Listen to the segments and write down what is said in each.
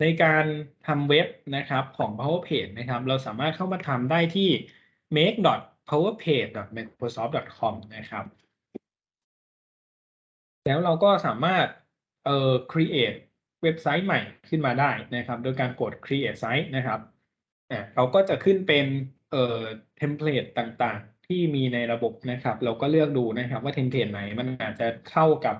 ในการทำเว็บนะครับของ Power Page นะครับ เราสามารถเข้ามาทำได้ที่ make.powerpage.microsoft.com นะครับ แล้วเราก็สามารถเอ่อ create เว็บไซต์ใหม่ขึ้นมาได้นะครับ โดยการกด create site นะครับอ่าเราก็จะขึ้นเป็นเอ่อเทมเพลตต่างๆ ที่มีในระบบนะครับ เราก็เลือกดูนะครับว่าเทมเพลตไหนมันอาจจะเข้ากับ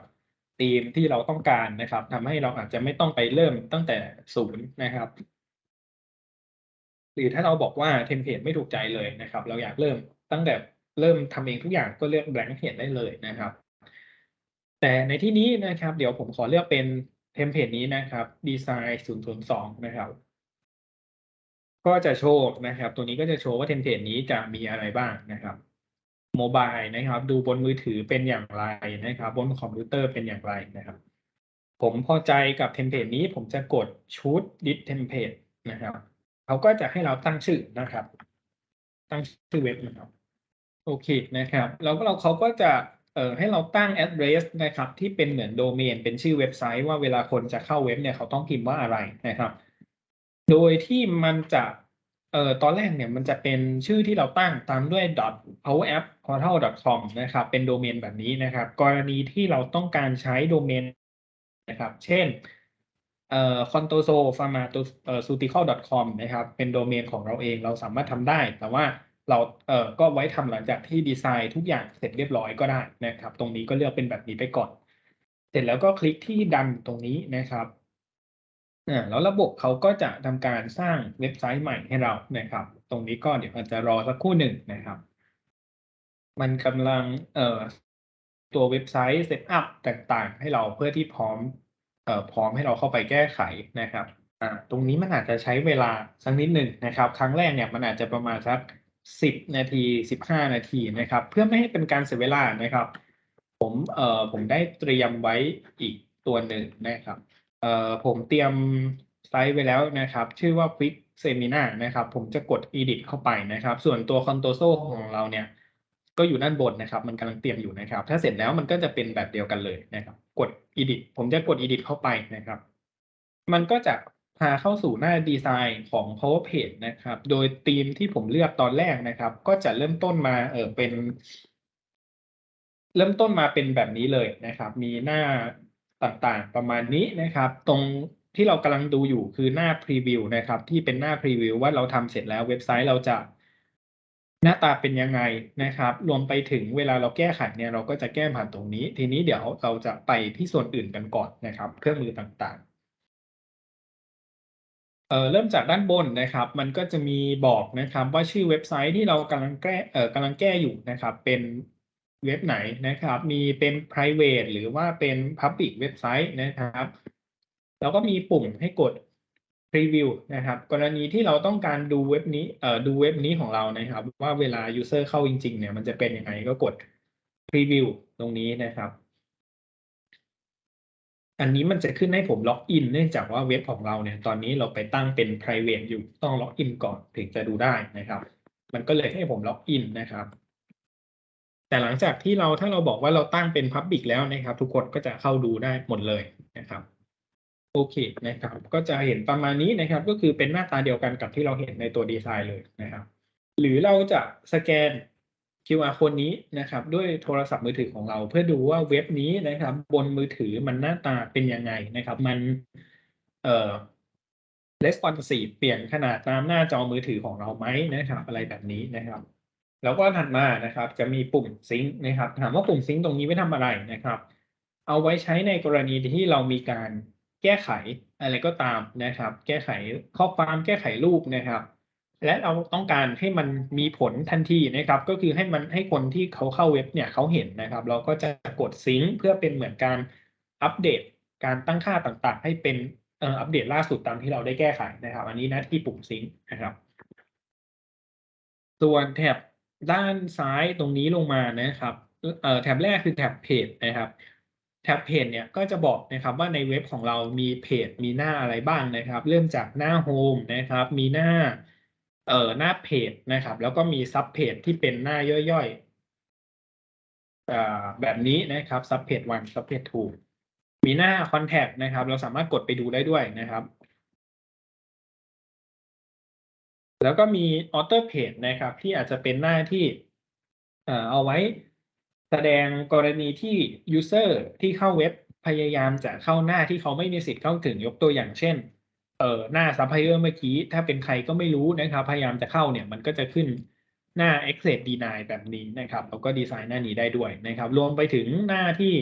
ธีมที่เราต้องการนะครับทำให้เราอาจจะไม่ต้องไปเริ่มตั้งแต่ศูนย์นะครับ หรือถ้าเราบอกว่าเทมเพลตไม่ถูกใจเลยนะครับ เราอยากเริ่มตั้งแต่เริ่มทำเองทุกอย่างก็เลือก blank page ได้เลยนะครับ แต่ในที่นี้นะครับ เดี๋ยวผมขอเลือกเป็นเทมเพลตนี้นะครับ design 002 นะครับ ก็จะโชว์นะครับ ตัวนี้ก็จะโชว์ว่าเทมเพลตนี้จะมีอะไรบ้างนะครับ โมบายนะครับ ดูบนมือถือเป็นอย่างไรนะครับ บนคอมพิวเตอร์เป็นอย่างไรนะครับ ผมพอใจกับเทมเพลตนี้ผมจะกดชุดดิสเทมเพลตนะครับเขาก็จะให้เราตั้งชื่อนะครับ ตั้งชื่อเว็บนะครับโอเคนะครับ แล้วก็เราเขาก็จะเอ่อให้เราตั้ง address นะครับ ที่เป็นเหมือนโดเมนเป็นชื่อเว็บไซต์ว่าเวลาคนจะเข้าเว็บเนี่ยเขาต้องพิมพ์ว่าอะไรนะครับ โดยที่มันจะ เอ่อตอนแรกเนี่ยมันจะเป็นชื่อที่เราตั้งตามด้วย .powerappportal.com นะครับ เป็นโดเมนแบบนี้นะครับ กรณีที่เราต้องการใช้โดเมนนะครับ เช่นเอ่อ contoso pharmaceutical com นะครับ เป็นโดเมนของเราเองเราสามารถทำได้ แต่ว่าเราเอ่อก็ไว้ทำหลังจากที่ดีไซน์ทุกอย่างเสร็จเรียบร้อยก็ได้นะครับ ตรงนี้ก็เลือกเป็นแบบนี้ไปก่อน เสร็จแล้วก็คลิกที่ดันตรงนี้นะครับ่าแล้วระบบเขาก็จะทำการสร้างเว็บไซต์ใหม่ให้เรานะครับ ตรงนี้ก็เดี๋ยวอาจจะรอสักครู่หนึ่งนะครับ มันกำลังเอ่อตัวเว็บไซต์เซตอัพต่างๆ ให้เราเพื่อที่พร้อมเอ่อพร้อมให้เราเข้าไปแก้ไขนะครับอ่าตรงนี้มันอาจจะใช้เวลาสักนิดหนึ่งนะครับ ครั้งแรกเนี่ยมันอาจจะประมาณสักสิบนาทีสิบห้านาทีนะครับ เพื่อไม่ให้เป็นการเสียเวลานะครับ ผมเอ่อผมได้เตรียมไว้อีกตัวหนึ่งนะครับ เอ่อผมเตรียมไซต์ไว้แล้วนะครับ ชื่อว่า Quick Seminar นะครับ ผมจะกด Edit เข้าไปนะครับ ส่วนตัว Contoso ของเราเนี่ย ก็อยู่ด้านบนนะครับ มันกำลังเตรียมอยู่นะครับ ถ้าเสร็จแล้วมันก็จะเป็นแบบเดียวกันเลยนะครับ กด Edit ผมจะกด Edit เข้าไปนะครับ มันก็จะพาเข้าสู่หน้าดีไซน์ของ Power Page นะครับ โดยธีมที่ผมเลือกตอนแรกนะครับ ก็จะเริ่มต้นมาเออเป็น เริ่มต้นมาเป็นแบบนี้เลยนะครับ มีหน้า ต่างๆ ประมาณนี้นะครับ ตรงที่เรากำลังดูอยู่คือหน้าพรีวิวนะครับ ที่เป็นหน้าพรีวิวว่าเราทำเสร็จแล้วเว็บไซต์เราจะหน้าตาเป็นยังไงนะครับ รวมไปถึงเวลาเราแก้ไขเนี่ยเราก็จะแก้ผ่านตรงนี้ ทีนี้เดี๋ยวเราจะไปที่ส่วนอื่นกันก่อนนะครับ เครื่องมือต่างๆเเริ่มจากด้านบนนะครับ มันก็จะมีบอกนะครับว่าชื่อเว็บไซต์ที่เรากำลังแก้เอ่อกำลังแก้อยู่นะครับ เป็น เว็บไหนนะครับ มีเป็น private หรือว่าเป็น public เว็บไซต์นะครับ แล้วก็มีปุ่มให้กด preview นะครับ กรณีที่เราต้องการดูเว็บนี้เอ่อดูเว็บนี้ของเรานะครับ ว่าเวลา user เข้าจริง ๆ เนี่ยมันจะเป็นยังไงก็กด preview ตรงนี้นะครับ อันนี้มันจะขึ้นให้ผมล็อกอินเนื่องจากว่าเว็บของเราเนี่ย ตอนนี้เราไปตั้งเป็น private อยู่ต้องล็อกอินก่อนถึงจะดูได้นะครับ มันก็เลยให้ผมล็อกอินนะครับ แต่หลังจากที่เราถ้าเราบอกว่าเราตั้งเป็น Public แล้วนะครับ ทุกคนก็จะเข้าดูได้หมดเลยนะครับโอเคนะครับ ก็จะเห็นประมาณนี้นะครับ ก็คือเป็นหน้าตาเดียวกันกับที่เราเห็นในตัวดีไซน์เลยนะครับ หรือเราจะสแกน QR code นี้นะครับ ด้วยโทรศัพท์มือถือของเรา เพื่อดูว่าเว็บนี้นะครับ บนมือถือมันหน้าตาเป็นยังไงนะครับ มันเอ่อ responsive เปลี่ยนขนาดตามหน้าจอมือถือของเราไหมนะครับ อะไรแบบนี้นะครับ แล้วก็ถัดมานะครับ จะมีปุ่มซิงค์นะครับ ถามว่าปุ่มซิงค์ตรงนี้ไว้ทำอะไรนะครับ เอาไว้ใช้ในกรณีที่เรามีการแก้ไขอะไรก็ตามนะครับ แก้ไขข้อความแก้ไขรูปนะครับ และเราต้องการให้มันมีผลทันทีนะครับ ก็คือให้มันให้คนที่เขาเข้าเว็บเนี่ยเขาเห็นนะครับ เราก็จะกดซิงค์เพื่อเป็นเหมือนการอัปเดตการตั้งค่าต่างๆ ให้เป็นอัปเดตล่าสุดตามที่เราได้แก้ไขนะครับ อันนี้หน้าที่ปุ่มซิงค์นะครับ ส่วนแถบ ด้านซ้ายตรงนี้ลงมานะครับเอ่อแถบแรกคือแถบเพจนะครับแท็บเพจเนี่ยก็จะบอกนะครับว่าในเว็บของเรามีเพจมีหน้าอะไรบ้างนะครับ เริ่มจากหน้าโฮมนะครับ มีหน้าเอ่อหน้าเพจนะครับ แล้วก็มีซับเพจที่เป็นหน้าย่อยๆอ่าแบบนี้นะครับซับเพจ1ซับเพจ2มีหน้าคอนแทคนะครับ เราสามารถกดไปดูได้ด้วยนะครับ แล้วก็มี author page นะครับ ที่อาจจะเป็นหน้าที่เอ่อเอาไว้แสดงกรณีที่ user ที่เข้าเว็บพยายามจะเข้าหน้าที่เขาไม่มีสิทธิ์เข้าถึงยกตัวอย่างเช่นเอ่อหน้าซัพพลายเออร์เมื่อกี้ ถ้าเป็นใครก็ไม่รู้นะครับ พยายามจะเข้าเนี่ยมันก็จะขึ้นหน้า access deny แบบนี้นะครับ เราก็ดีไซน์หน้านี้ได้ด้วยนะครับ รวมไปถึงหน้าที่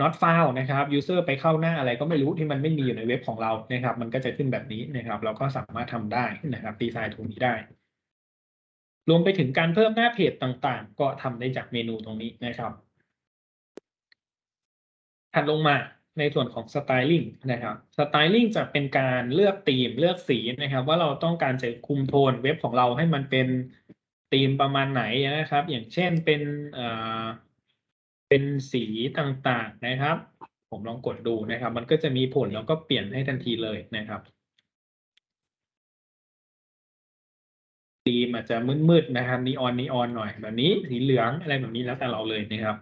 not found นะครับ user ไปเข้าหน้าอะไรก็ไม่รู้ที่มันไม่มีอยู่ในเว็บของเรานะครับ มันก็จะขึ้นแบบนี้นะครับ เราก็สามารถทำได้นะครับ ดีไซน์ตรงนี้ได้ รวมไปถึงการเพิ่มหน้าเพจต่างๆ ก็ทำได้จากเมนูตรงนี้นะครับถัดลงมาในส่วนของ styling นะครับ styling จะเป็นการเลือกธีมเลือกสีนะครับ ว่าเราต้องการจะคุมโทนเว็บของเราให้มันเป็นธีมประมาณไหนนะครับ อย่างเช่นเป็น เอ่อเป็นสีต่างๆนะครับ ผมลองกดดูนะครับ มันก็จะมีผลแล้วก็เปลี่ยนให้ทันทีเลยนะครับธีมอาจจะมืดๆนะครับนีออนนีออนหน่อยแบบนี้สีเหลืองอะไรแบบนี้แล้วแต่เราเลยนะครับ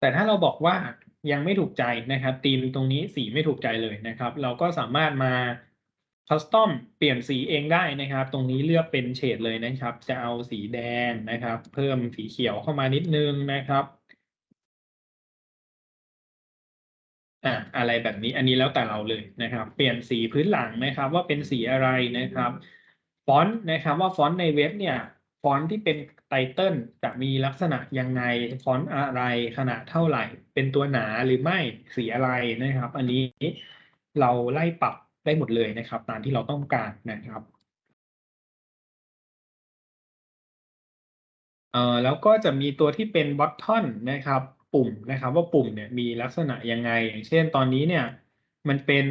แต่ถ้าเราบอกว่ายังไม่ถูกใจนะครับธีมตรงนี้สีไม่ถูกใจเลยนะครับ เราก็สามารถมา คัสตอมเปลี่ยนสีเองได้นะครับ ตรงนี้เลือกเป็นเฉดเลยนะครับ จะเอาสีแดงนะครับ เพิ่มสีเขียวเข้ามานิดนึงนะครับอ่าอะไรแบบนี้อันนี้แล้วแต่เราเลยนะครับ เปลี่ยนสีพื้นหลังนะครับ ว่าเป็นสีอะไรนะครับฟอนต์นะครับ ว่าฟอนต์ในเว็บเนี่ยฟอนต์ที่เป็นไตเติลจะมีลักษณะยังไงฟอนต์อะไรขนาดเท่าไหร่ เป็นตัวหนาหรือไม่สีอะไรนะครับ อันนี้เราไล่ปรับ ได้หมดเลยนะครับ ตามที่เราต้องการนะครับเอ่อแล้วก็จะมีตัวที่เป็นบอททอนนะครับปุ่มนะครับว่าปุ่มเนี่ยมีลักษณะยังไง อย่างเช่นตอนนี้เนี่ยมันเป็น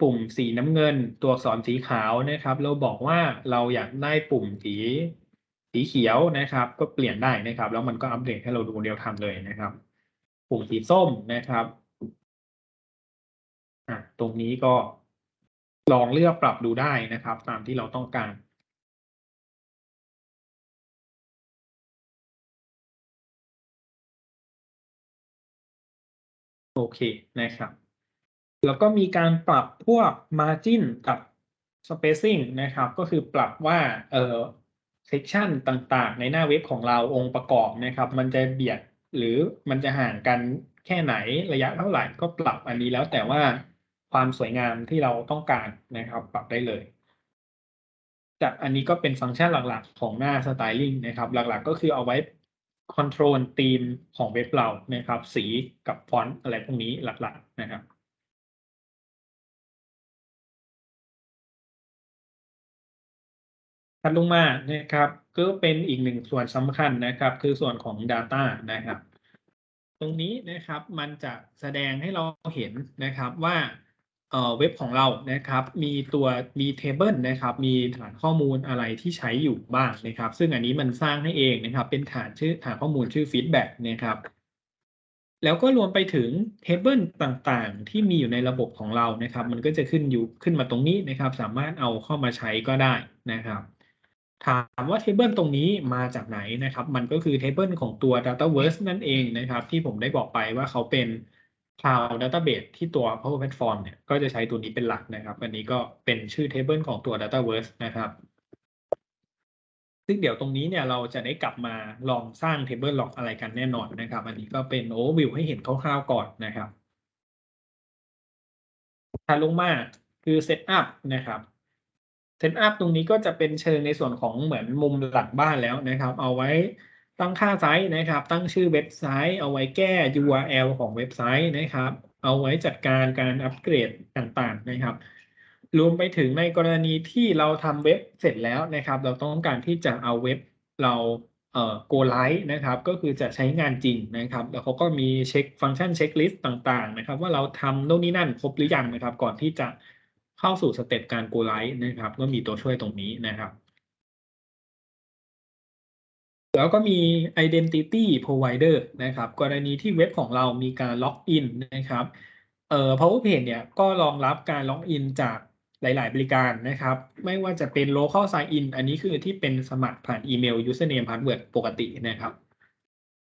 ปุ่มสีน้ำเงิน ตัวอักษรสีขาวนะครับ เราบอกว่าเราอยากได้ปุ่มสีสีเขียวนะครับ ก็เปลี่ยนได้นะครับ แล้วมันก็อัปเดตให้เราดูเรียลไทม์เลยนะครับ ปุ่มสีส้มนะครับอะตรงนี้ก็ ลองเลือกปรับดูได้นะครับ ตามที่เราต้องการโอเคนะครับ แล้วก็มีการปรับพวก margin กับ spacing นะครับ ก็คือปรับว่าเอ่อ section ต่างๆ ในหน้าเว็บของเราองค์ประกอบนะครับ มันจะเบียดหรือมันจะห่างกันแค่ไหนระยะเท่าไหร่ก็ปรับอันนี้แล้วแต่ว่า ความสวยงามที่เราต้องการนะครับ ปรับได้เลยจากอันนี้ก็เป็นฟังก์ชันหลักๆ ของหน้า styling นะครับ หลักๆก็คือเอาไว้ control ธีมของเว็บเรานะครับ สีกับฟอนต์อะไรพวกนี้หลักๆนะครับถัดลงมานะครับ ก็เป็นอีกหนึ่งส่วนสำคัญนะครับ คือส่วนของ Data นะครับ ตรงนี้นะครับมันจะแสดงให้เราเห็นนะครับว่า เว็บของเรานะครับ มีตัวมีเทเบิลนะครับ มีฐานข้อมูลอะไรที่ใช้อยู่บ้างนะครับ ซึ่งอันนี้มันสร้างให้เองนะครับ เป็นฐานชื่อฐานข้อมูลชื่อฟีดแบ็กนะครับ แล้วก็รวมไปถึงเทเบิลต่างๆ ที่มีอยู่ในระบบของเรานะครับ มันก็จะขึ้นอยู่ขึ้นมาตรงนี้นะครับ สามารถเอาเข้ามาใช้ก็ได้นะครับ ถามว่าเทเบิลตรงนี้มาจากไหนนะครับ มันก็คือเทเบิลของตัว Dataverse นั่นเองนะครับ ที่ผมได้บอกไปว่าเขาเป็น Cloud Database ที่ตัว Power Platform เนี่ยก็จะใช้ตัวนี้เป็นหลักนะครับ อันนี้ก็เป็นชื่อเทเบิลของตัว Dataverse นะครับ ซึ่งเดี๋ยวตรงนี้เนี่ยเราจะได้กลับมาลองสร้างเทเบิลล็อกอะไรกันแน่นอนนะครับ อันนี้ก็เป็นโอเวอร์วิวให้เห็นคร่าวๆก่อนนะครับถัดลงมาคือ Setup นะครับ Setup ตรงนี้ก็จะเป็นเชิงในส่วนของเหมือนมุมหลักบ้านแล้วนะครับ เอาไว้ ตั้งค่าไซต์นะครับ ตั้งชื่อเว็บไซต์ เอาไว้แก้ URL ของเว็บไซต์นะครับ เอาไว้จัดการการอัปเกรดต่างๆนะครับรวมไปถึงในกรณีที่เราทำเว็บเสร็จแล้วนะครับ เราต้องการที่จะเอาเว็บเราเอ่อ go live นะครับ ก็คือจะใช้งานจริงนะครับ แล้วเขาก็มีเช็คฟังก์ชันเช็คลิสต์ต่างๆ นะครับ ว่าเราทำโน่นนี่นั่นครบหรือยังนะครับ ก่อนที่จะเข้าสู่สเต็ปการ go live นะครับ ก็มีตัวช่วยตรงนี้นะครับ แล้วก็มี identity provider นะครับ กรณีที่เว็บของเรามีการล็อกอินนะครับเอ่อ PowerPage เนี่ยก็รองรับการล็อกอินจากหลาย ๆ บริการนะครับ ไม่ว่าจะเป็น local sign in อันนี้คือที่เป็นสมัครผ่านอีเมล username password ปกตินะครับ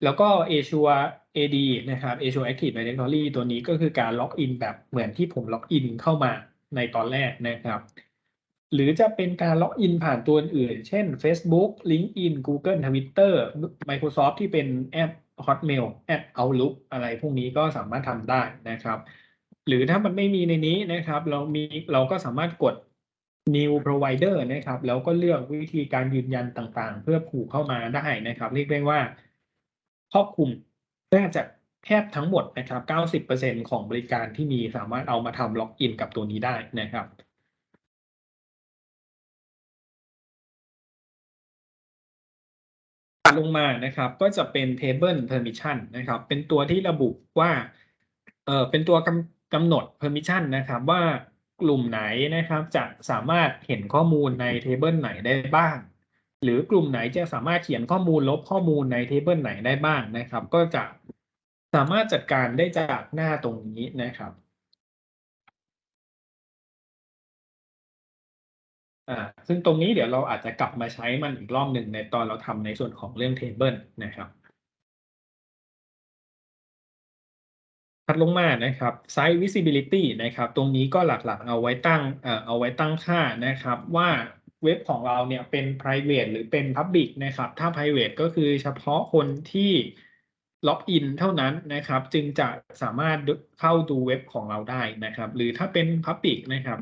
แล้วก็ Azure AD นะครับ Azure Active Directory ตัวนี้ก็คือการล็อกอินแบบเหมือนที่ผมล็อกอินเข้ามาในตอนแรกนะครับ หรือจะเป็นการล็อกอินผ่านตัวอื่น เช่น Facebook LinkedIn Google Twitter Microsoft ที่เป็นแอป Hotmail แอป Outlook อะไรพวกนี้ก็สามารถทำได้นะครับ หรือถ้ามันไม่มีในนี้นะครับ เรามีเราก็สามารถกด new provider นะครับ แล้วก็เลือกวิธีการยืนยันต่างๆ เพื่อผูกเข้ามาได้นะครับ เรียกได้ว่าครอบคลุมน่าจะแทบทั้งหมดนะครับ 90%ของบริการที่มีสามารถเอามาทำล็อกอินกับตัวนี้ได้นะครับ ลงมานะครับ ก็จะเป็น table permission นะครับ เป็นตัวที่ระบุว่าเออเป็นตัวกำกำหนด permission นะครับ ว่ากลุ่มไหนนะครับจะสามารถเห็นข้อมูลใน table ไหนได้บ้าง หรือกลุ่มไหนจะสามารถเขียนข้อมูลลบข้อมูลใน table ไหนได้บ้างนะครับ ก็จะสามารถจัดการได้จากหน้าตรงนี้นะครับ อ่าซึ่งตรงนี้เดี๋ยวเราอาจจะกลับมาใช้มันอีกรอบหนึ่งในตอนเราทำในส่วนของเรื่อง table นะครับถัดลงมานะครับ Site Visibility นะครับ ตรงนี้ก็หลักๆ เอาไว้ตั้งเอ่อเอาไว้ตั้งค่านะครับ ว่าเว็บของเราเนี่ยเป็น private หรือเป็น public นะครับ ถ้า private ก็คือเฉพาะคนที่ล็อกอินเท่านั้นนะครับ จึงจะสามารถเข้าดูเว็บของเราได้นะครับ หรือถ้าเป็น Public นะครับ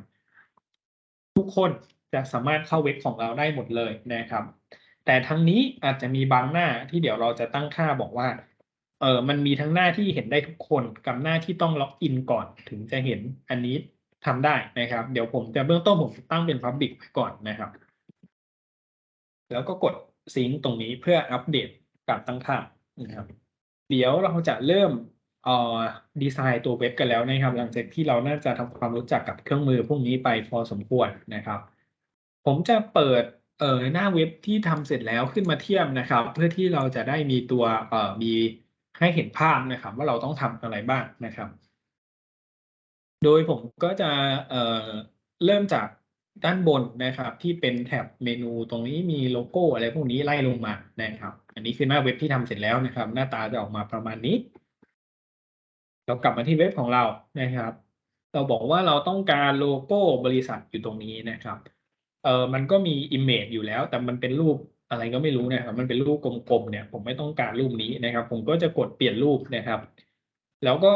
ทุกคน จะสามารถเข้าเว็บของเราได้หมดเลยนะครับ แต่ทั้งนี้อาจจะมีบางหน้าที่เดี๋ยวเราจะตั้งค่าบอกว่าเออมันมีทั้งหน้าที่เห็นได้ทุกคนกับหน้าที่ต้องล็อกอินก่อนถึงจะเห็นอันนี้ทำได้นะครับ เดี๋ยวผมจะเบื้องต้นผมตั้งเป็น Public ไว้ก่อนนะครับ แล้วก็กดซิงค์ตรงนี้เพื่ออัปเดตการตั้งค่านะครับ เดี๋ยวเราจะเริ่มเอ่อดีไซน์ตัวเว็บกันแล้วนะครับ หลังจากที่เราน่าจะทำความรู้จักกับเครื่องมือพวกนี้ไปพอสมควรนะครับ ผมจะเปิดเอ่อหน้าเว็บที่ทำเสร็จแล้วขึ้นมาเทียบนะครับ เพื่อที่เราจะได้มีตัวเอ่อมีให้เห็นภาพนะครับ ว่าเราต้องทำอะไรบ้างนะครับ โดยผมก็จะเอ่อเริ่มจากด้านบนนะครับ ที่เป็นแท็บเมนูตรงนี้มีโลโก้อะไรพวกนี้ไล่ลงมานะครับ อันนี้คือหน้าเว็บที่ทำเสร็จแล้วนะครับ หน้าตาจะออกมาประมาณนี้ เรากลับมาที่เว็บของเรานะครับ เราบอกว่าเราต้องการโลโก้บริษัทอยู่ตรงนี้นะครับ เออมันก็มี image อยู่แล้ว แต่มันเป็นรูปอะไรก็ไม่รู้นะครับ มันเป็นรูปกลมๆเนี่ย ผมไม่ต้องการรูปนี้นะครับ ผมก็จะกดเปลี่ยนรูปนะครับ แล้วก็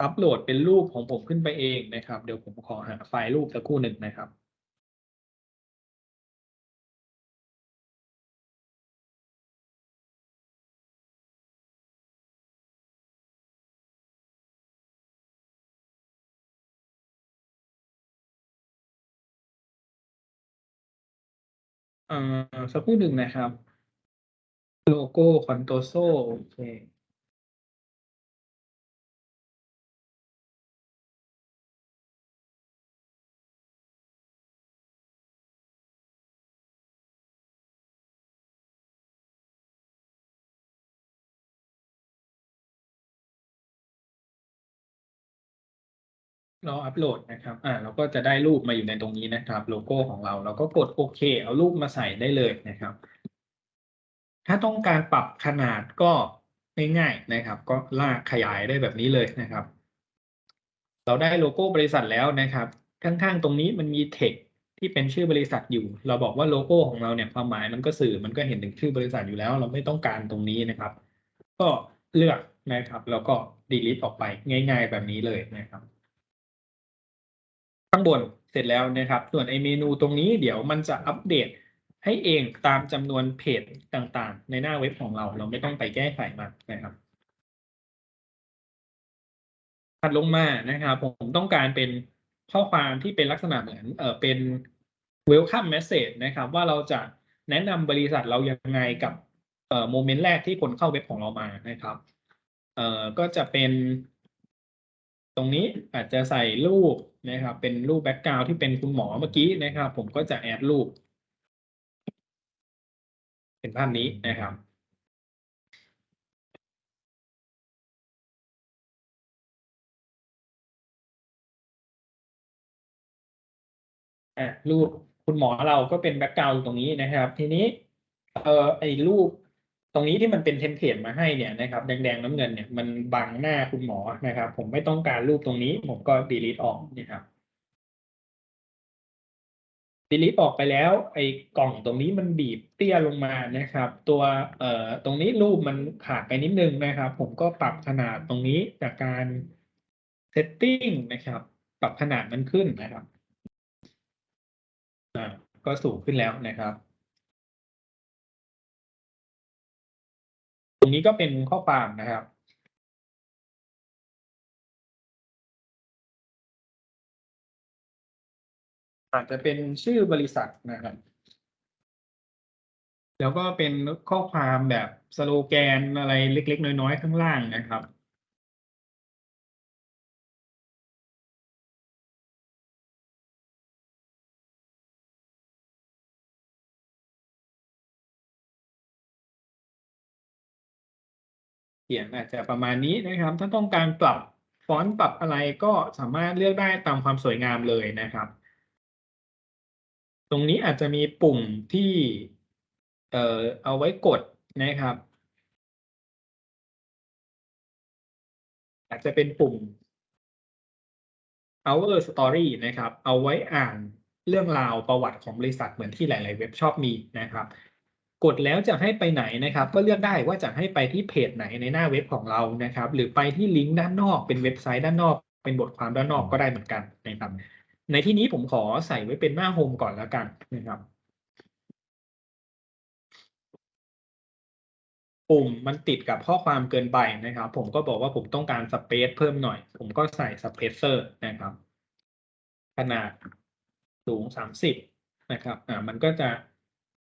อัปโหลดเป็นรูปของผมขึ้นไปเองนะครับ เดี๋ยวผมขอหาไฟล์รูปสักครู่หนึ่งนะครับ เอ่อสักครู่หนึ่งนะครับ โลโก้คอนโตโซโอเค เราอัปโหลดนะครับ อ่าเราก็จะได้รูปมาอยู่ในตรงนี้นะครับ โลโก้ของเรา เราก็กดโอเค เอารูปมาใส่ได้เลยนะครับ ถ้าต้องการปรับขนาดก็ง่ายๆนะครับ ก็ลากขยายได้แบบนี้เลยนะครับ เราได้โลโก้บริษัทแล้วนะครับ ข้างๆ ตรงนี้มันมี text ที่เป็นชื่อบริษัทอยู่ เราบอกว่าโลโก้ของเราเนี่ยความหมายมันก็สื่อมันก็เห็นถึงชื่อบริษัทอยู่แล้ว เราไม่ต้องการตรงนี้นะครับ ก็เลือกนะครับ แล้วก็ delete ออกไปง่าย ๆ แบบนี้เลยนะครับ ข้างบนเสร็จแล้วนะครับ ส่วนไอเมนูตรงนี้เดี๋ยวมันจะอัปเดตให้เองตามจำนวนเพจต่างๆ ในหน้าเว็บของเรา เราไม่ต้องไปแก้ไขมันนะครับถัดลงมานะครับ ผมต้องการเป็นข้อความที่เป็นลักษณะเหมือนเออเป็น welcome message นะครับ ว่าเราจะแนะนำบริษัทเรายังไงกับเอ่อโมเมนต์แรกที่คนเข้าเว็บของเรามานะครับเอ่อก็จะเป็น ตรงนี้อาจจะใส่รูป นะครับ เป็นรูปแบ็กกราวที่เป็นคุณหมอเมื่อกี้นะครับ ผมก็จะแอดรูป เป็นภาพนี้นะครับอะรูปคุณหมอเราก็เป็นแบ็กกราวตรงนี้นะครับ ทีนี้เอ่อไอ้รูป รงนี้ที่มันเป็นเทมเพลตมาให้เนี่ยนะครับแดงๆน้ำเงินเนี่ยมันบังหน้าคุณหมอนะครับ ผมไม่ต้องการรูปตรงนี้ ผมก็ delete ออกนะครับ delete ออกไปแล้วไอ้กล่องตรงนี้มันบีบเตี้ยลงมานะครับ ตัวเอ่อตรงนี้รูปมันขาดไปนิดนึงนะครับ ผมก็ปรับขนาดตรงนี้จากการ setting นะครับ ปรับขนาดมันขึ้นนะครับอ่าก็สูงขึ้นแล้วนะครับ รงนี้ก็เป็นข้อความนะครับอาจจะเป็นชื่อบริษัทนะครับ แล้วก็เป็นข้อความแบบสโลแกนอะไรเล็ก ๆ น้อย ๆ ข้างล่างนะครับ เขียนอาจจะประมาณนี้นะครับ ถ้าต้องการปรับฟอนต์ปรับอะไรก็สามารถเลือกได้ตามความสวยงามเลยนะครับ ตรงนี้อาจจะมีปุ่มที่เอ่อเอาไว้กดนะครับ อาจจะเป็นปุ่ม our story นะครับ เอาไว้อ่านเรื่องราวประวัติของบริษัทเหมือนที่หลาย ๆ เว็บชอบมีนะครับ กดแล้วจะให้ไปไหนนะครับ ก็เลือกได้ว่าจะให้ไปที่เพจไหนในหน้าเว็บของเรานะครับ หรือไปที่ลิงก์ด้านนอกเป็นเว็บไซต์ด้านนอก เป็นบทความด้านนอกก็ได้เหมือนกันนะครับ ในที่นี้ผมขอใส่ไว้เป็นหน้าโฮมก่อนแล้วกันนะครับปุ่มมันติดกับข้อความเกินไปนะครับ ผมก็บอกว่าผมต้องการสเปซเพิ่มหน่อย ผมก็ใส่สเปเซอร์นะครับ ขนาดสูงสามสิบนะครับอ่ามันก็จะ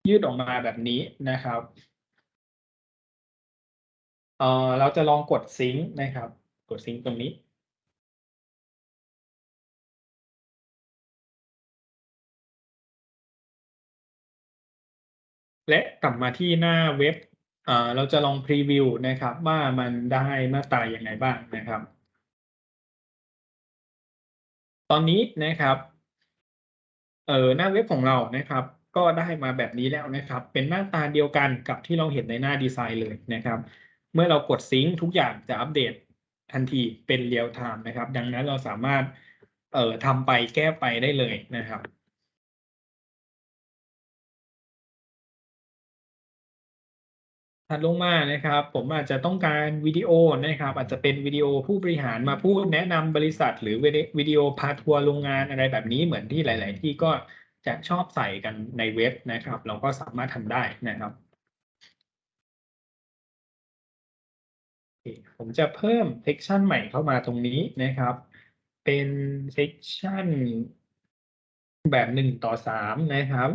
ยืดออกมาแบบนี้นะครับเออเราจะลองกดซิงค์นะครับ กดซิงค์ตรงนี้ และกลับมาที่หน้าเว็บเออเราจะลองพรีวิวนะครับ ว่ามันได้หน้าตายังไงบ้างนะครับ ตอนนี้นะครับเออหน้าเว็บของเรานะครับ ก็ได้มาแบบนี้แล้วนะครับ เป็นหน้าตาเดียวกันกับที่เราเห็นในหน้าดีไซน์เลยนะครับ เมื่อเรากดซิงค์ทุกอย่างจะอัปเดตทันทีเป็นเรียลไทม์นะครับ ดังนั้นเราสามารถเอ่อทำไปแก้ไปได้เลยนะครับถัดลงมานะครับ ผมอาจจะต้องการวิดีโอนะครับ อาจจะเป็นวิดีโอผู้บริหารมาพูดแนะนำบริษัท หรือวิดีโอพาทัวร์โรงงานอะไรแบบนี้เหมือนที่หลาย ๆ ที่ก็ จะชอบใส่กันในเว็บนะครับ เราก็สามารถทำได้นะครับ ผมจะเพิ่มเซกชันใหม่เข้ามาตรงนี้นะครับ เป็นเซกชันแบบหนึ่งต่อสามนะครับ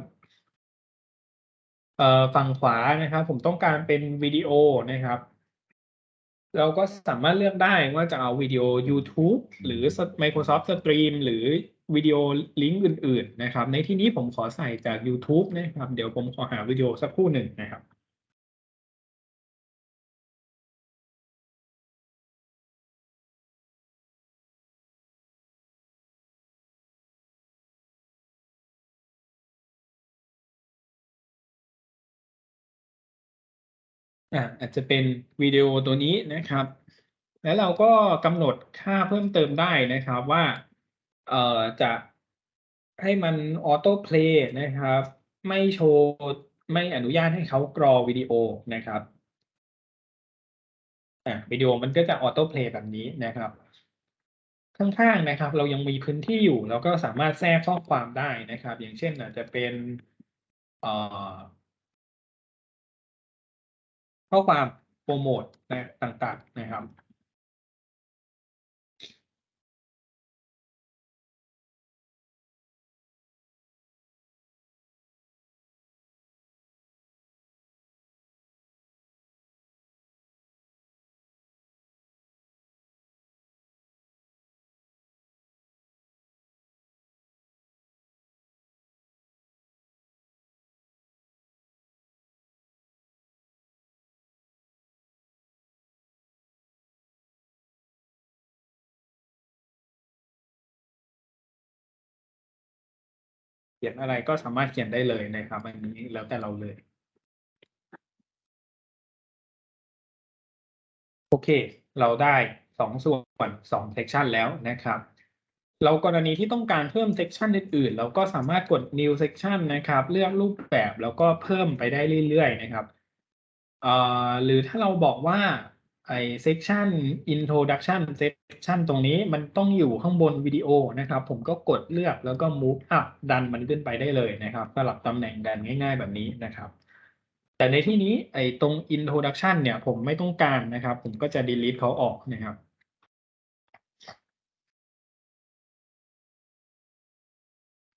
ฝั่งขวานะครับ ผมต้องการเป็นวิดีโอนะครับ เราก็สามารถเลือกได้ว่าจะเอาวิดีโอ YouTube หรือ Microsoft Stream หรือ วิดีโอลิงก์อื่น ๆ นะครับ ในที่นี้ผมขอใส่จาก YouTube นะครับ เดี๋ยวผมขอหาวิดีโอสักครู่หนึ่งนะครับอ่าอาจจะเป็นวิดีโอตัวนี้นะครับ แล้วเราก็กำหนดค่าเพิ่มเติมได้นะครับว่า เอ่อจะให้มันออโต้เพลย์นะครับ ไม่โชว์ไม่อนุญาตให้เขากรอวิดีโอนะครับอ่าวิดีโอมันก็จะออโต้เพลย์แบบนี้นะครับ ข้างๆนะครับ เรายังมีพื้นที่อยู่เราก็สามารถแทรกข้อความได้นะครับ อย่างเช่นอาจจะเป็นเอ่อข้อความโปรโมทนะต่างๆนะครับ เขียนอะไรก็สามารถเขียนได้เลยนะครับอันนี้แล้วแต่เราเลย โอเค เราได้สองส่วนสองเซกชันแล้วนะครับ เรากรณีที่ต้องการเพิ่ม section อื่นๆ เราก็สามารถกด new section นะครับ เลือกรูปแบบแล้วก็เพิ่มไปได้เรื่อยๆ นะครับหรือถ้าเราบอกว่า ไอ้ section introduction section ตรงนี้มันต้องอยู่ข้างบนวิดีโอนะครับ ผมก็กดเลือกแล้วก็ move up ดันมันขึ้นไปได้เลยนะครับสลับตำแหน่งกันง่าย ๆ แบบนี้นะครับ แต่ในที่นี้ไอ้ตรง introduction เนี่ย ผมไม่ต้องการนะครับ ผมก็จะ delete เขาออกนะครับ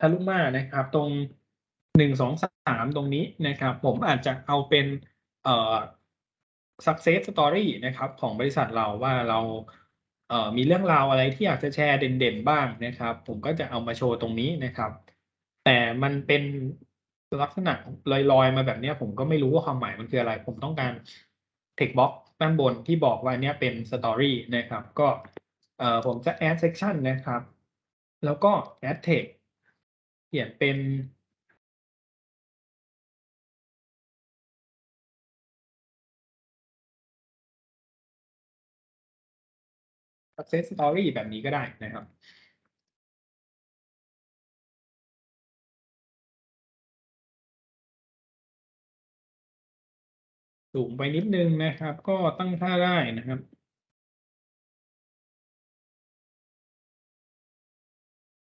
ทารุมานะครับ ตรงหนึ่งสองสามตรงนี้นะครับ ผมอาจจะเอาเป็นเอ่อ success story นะครับของบริษัทเราว่าเราเมีเรื่องราวอะไรที่อยากจะแชร์เด่นๆบ้างนะครับ ผมก็จะเอามาโชว์ตรงนี้นะครับ แต่มันเป็นลักษณะลอยๆ มาแบบนี้ผมก็ไม่รู้ว่าความหมายมันคืออะไร ผมต้องการ text box ด้านบนที่บอกว่าเนี้ยเป็น story นะครับ ก็เอ่อผมจะ add section นะครับ แล้วก็ add text เขียนเป็น success story แบบนี้ก็ได้นะครับสูงไปนิดนึงนะครับ ก็ตั้งค่าได้นะครับ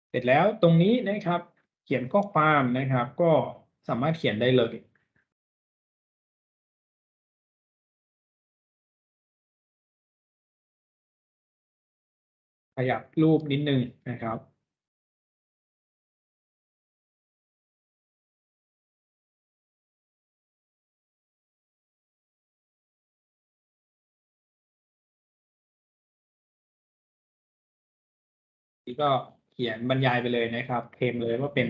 เสร็จแล้วตรงนี้นะครับ เขียนข้อความนะครับ ก็สามารถเขียนได้เลย ขยับรูปนิดนึงนะครับนี่ก็เขียนบรรยายไปเลยนะครับ เคลมเลยว่าเป็น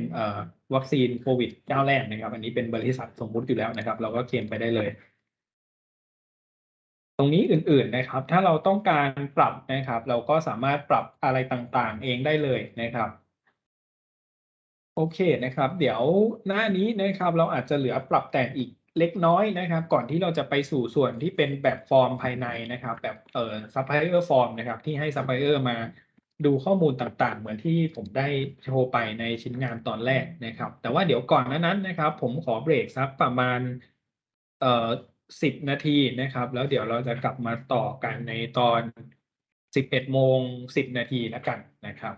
วัคซีนโควิดเจ้าแรกนะครับ อันนี้เป็นบริษัทสมมุติอยู่แล้วนะครับ เราก็เคลมไปได้เลย ตรงนี้อื่นๆนะครับ ถ้าเราต้องการปรับนะครับ เราก็สามารถปรับอะไรต่างๆ เองได้เลยนะครับโอเคนะครับ เดี๋ยวหน้านี้นะครับเราอาจจะเหลือปรับแต่งอีกเล็กน้อยนะครับ ก่อนที่เราจะไปสู่ส่วนที่เป็นแบบฟอร์มภายในนะครับ แบบเอ่อ supplier form นะครับ ที่ให้ supplier มาดูข้อมูลต่างๆ เหมือนที่ผมได้โชว์ไปในชิ้นงานตอนแรกนะครับ แต่ว่าเดี๋ยวก่อนน้านั้นนะครับ ผมขอเบรกสักประมาณเอ่อ สิบนาทีนะครับ แล้วเดี๋ยวเราจะกลับมาต่อกันในตอนสิบเอ็ดโมงสิบนาทีแล้วกันนะครับ